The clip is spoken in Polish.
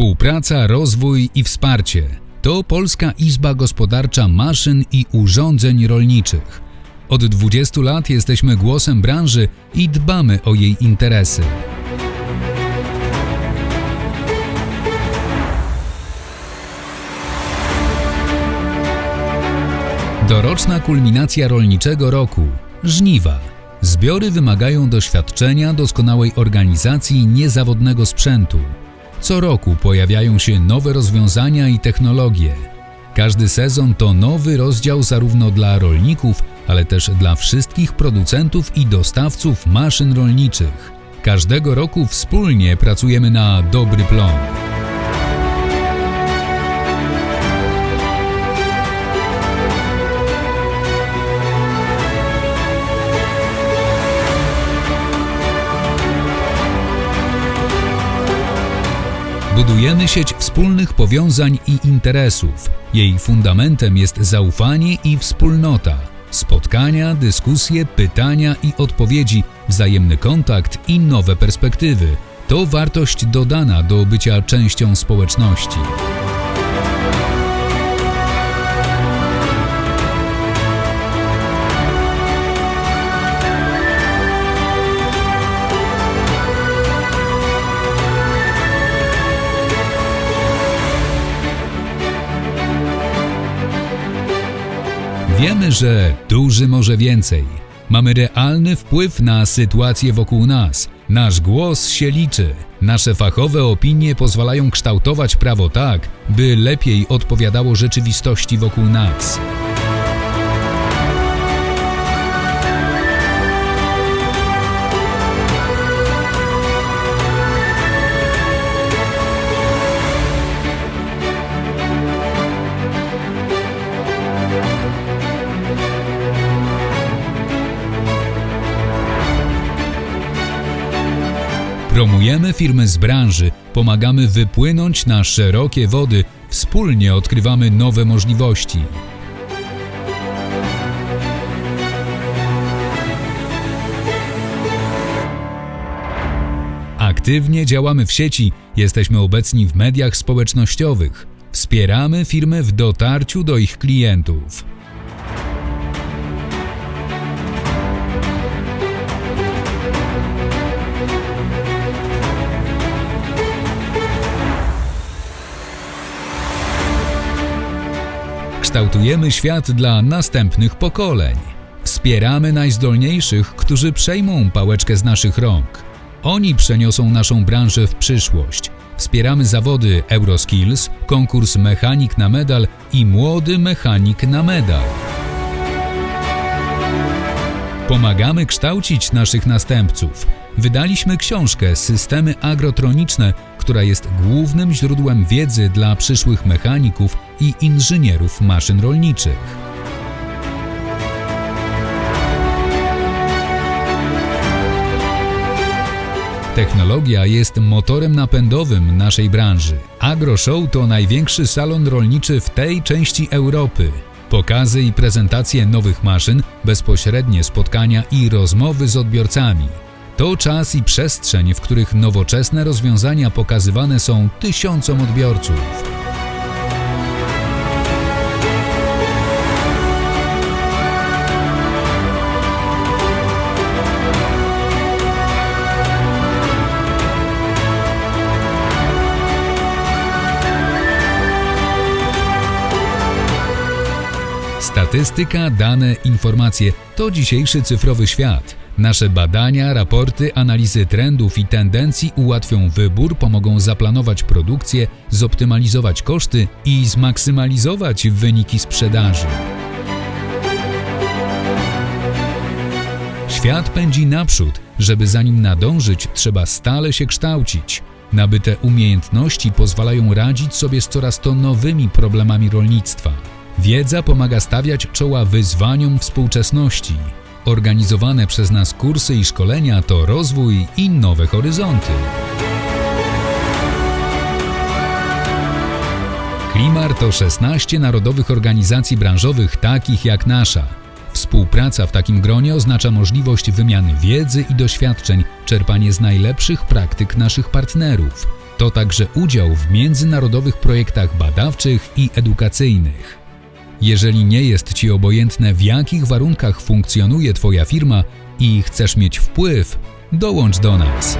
Współpraca, rozwój i wsparcie to Polska Izba Gospodarcza Maszyn i Urządzeń Rolniczych. Od 20 lat jesteśmy głosem branży i dbamy o jej interesy. Doroczna kulminacja rolniczego roku żniwa. Zbiory wymagają doświadczenia, doskonałej organizacji niezawodnego sprzętu. Co roku pojawiają się nowe rozwiązania i technologie. Każdy sezon to nowy rozdział zarówno dla rolników, ale też dla wszystkich producentów i dostawców maszyn rolniczych. Każdego roku wspólnie pracujemy na dobry plon. Budujemy sieć wspólnych powiązań i interesów. Jej fundamentem jest zaufanie i wspólnota. Spotkania, dyskusje, pytania i odpowiedzi, wzajemny kontakt i nowe perspektywy to wartość dodana do bycia częścią społeczności. Wiemy, że duży może więcej. Mamy realny wpływ na sytuację wokół nas. Nasz głos się liczy. Nasze fachowe opinie pozwalają kształtować prawo tak, by lepiej odpowiadało rzeczywistości wokół nas. Promujemy firmy z branży, pomagamy wypłynąć na szerokie wody, wspólnie odkrywamy nowe możliwości. Aktywnie działamy w sieci, jesteśmy obecni w mediach społecznościowych. Wspieramy firmy w dotarciu do ich klientów. Kształtujemy świat dla następnych pokoleń. Wspieramy najzdolniejszych, którzy przejmą pałeczkę z naszych rąk. Oni przeniosą naszą branżę w przyszłość. Wspieramy zawody Euroskills, konkurs Mechanik na medal i Młody Mechanik na medal. Pomagamy kształcić naszych następców. Wydaliśmy książkę Systemy agrotroniczne, która jest głównym źródłem wiedzy dla przyszłych mechaników i inżynierów maszyn rolniczych. Technologia jest motorem napędowym naszej branży. AgroShow to największy salon rolniczy w tej części Europy. Pokazy i prezentacje nowych maszyn, bezpośrednie spotkania i rozmowy z odbiorcami. To czas i przestrzeń, w których nowoczesne rozwiązania pokazywane są tysiącom odbiorców. Statystyka, dane, informacje to dzisiejszy cyfrowy świat. Nasze badania, raporty, analizy trendów i tendencji ułatwią wybór, pomogą zaplanować produkcję, zoptymalizować koszty i zmaksymalizować wyniki sprzedaży. Świat pędzi naprzód, żeby za nim nadążyć, trzeba stale się kształcić. Nabyte umiejętności pozwalają radzić sobie z coraz to nowymi problemami rolnictwa. Wiedza pomaga stawiać czoła wyzwaniom współczesności. Organizowane przez nas kursy i szkolenia to rozwój i nowe horyzonty. Klimar to 16 narodowych organizacji branżowych takich jak nasza. Współpraca w takim gronie oznacza możliwość wymiany wiedzy i doświadczeń, czerpanie z najlepszych praktyk naszych partnerów. to także udział w międzynarodowych projektach badawczych i edukacyjnych. Jeżeli nie jest Ci obojętne, w jakich warunkach funkcjonuje Twoja firma i chcesz mieć wpływ, dołącz do nas.